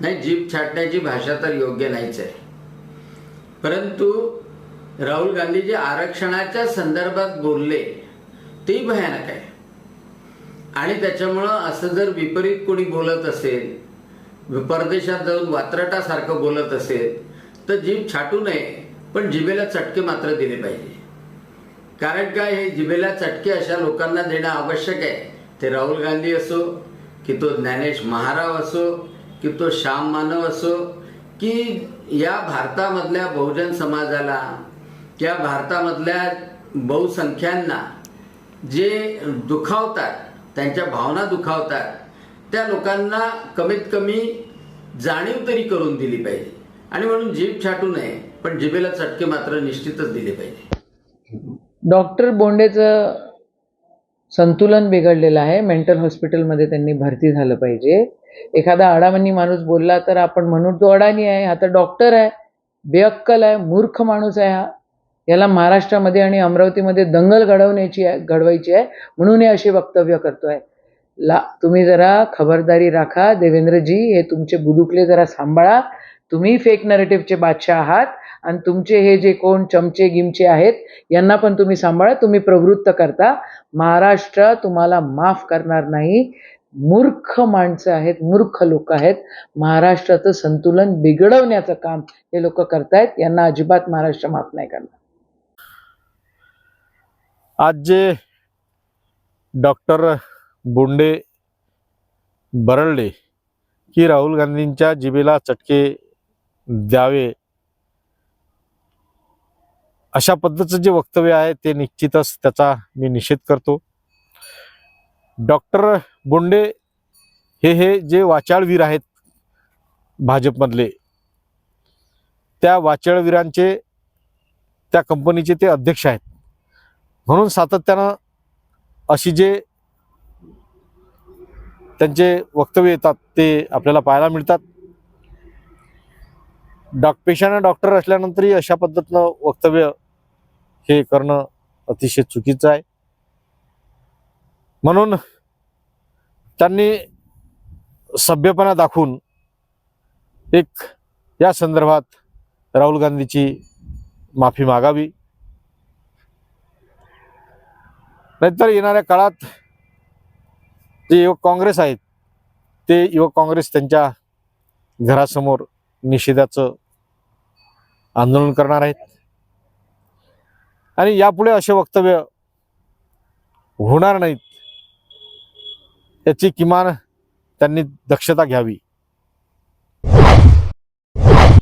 नाही जीभ छाटण्याची भाषा तर योग्य नाहीच आहे. परंतु राहुल गांधी जे आरक्षणाच्या संदर्भात बोलले तेही भयानक आहे. आणि त्याच्यामुळं असं जर विपरीत कोणी बोलत असेल परदेशात जाऊन वात्रटासारखं बोलत असेल तर जीभ छाटू नये पण जिभेला चटके मात्र दिले पाहिजे. कारण काय हे जिभेला चटके अशा लोकांना देणं आवश्यक आहे. ते राहुल गांधी असो की तो ज्ञानेश महाराव असो की तो श्याम मानव असो की या भारतामधल्या बहुजन समाजाला या भारतामधल्या बहुसंख्यांना जे दुखावतात त्यांच्या भावना दुखावतात त्या लोकांना कमीत कमी जाणीव तरी करून दिली पाहिजे. आणि म्हणून जीभ छाटू नये पण जिभेला चटके मात्र निश्चितच दिले पाहिजे. डॉक्टर बोंडेचं संतुलन बिघडलेलं आहे. मेंटल हॉस्पिटलमध्ये त्यांनी भरती झालं पाहिजे. एखादा अडामनी माणूस बोलला तर आपण म्हणू तो अडाणी आहे हा तर डॉक्टर आहे बेअक्कल आहे मूर्ख माणूस आहे हा. याला महाराष्ट्रामध्ये आणि अमरावतीमध्ये दंगल घडवण्याची आहे घडवायची आहे म्हणून हे असे वक्तव्य करतो आहे ला तुम्ही जरा खबरदारी राखा. देवेंद्रजी हे तुमचे बुदुकले जरा सांभाळा. तुम्ही फेक नरेटिव्हचे बादशाह आहात. आणि तुमचे हे जे कोण चमचे गिमचे आहेत यांना पण तुम्ही सांभाळा तुम्ही प्रवृत्त करता. महाराष्ट्र तुम्हाला माफ करणार नाही. मूर्ख माणसं आहेत मूर्ख लोक आहेत. महाराष्ट्राचं संतुलन बिघडवण्याचं काम हे लोक करतायत. यांना अजिबात महाराष्ट्र माफ नाही करणार. आज जे डॉक्टर बोंडे बरळले की राहुल गांधींच्या जिभेला चटके द्यावे अशा पद्धतीचं जे वक्तव्य आहे ते निश्चितच त्याचा मी निषेध करतो. डॉक्टर बोंडे हे हे जे वाचाळवीर आहेत भाजपमधले त्या वाचाळवीरांचे त्या कंपनीचे ते अध्यक्ष आहेत. म्हणून सातत्यानं अशी जे त्यांचे वक्तव्य येतात ते आपल्याला पाहायला मिळतात. डॉक पेशानं डॉक्टर असल्यानंतरही अशा पद्धतीनं वक्तव्य हे करणं अतिशय चुकीचं आहे. म्हणून त्यांनी सभ्यपणा दाखवून एक या संदर्भात राहुल गांधीची माफी मागावी. नाहीतर येणाऱ्या काळात जे युवक काँग्रेस आहेत ते युवक काँग्रेस त्यांच्या घरासमोर निषेधाचं आंदोलन करणार आहेत. आणि यापुढे असे वक्तव्य होणार नाहीत याची किमान त्यांनी दक्षता घ्यावी.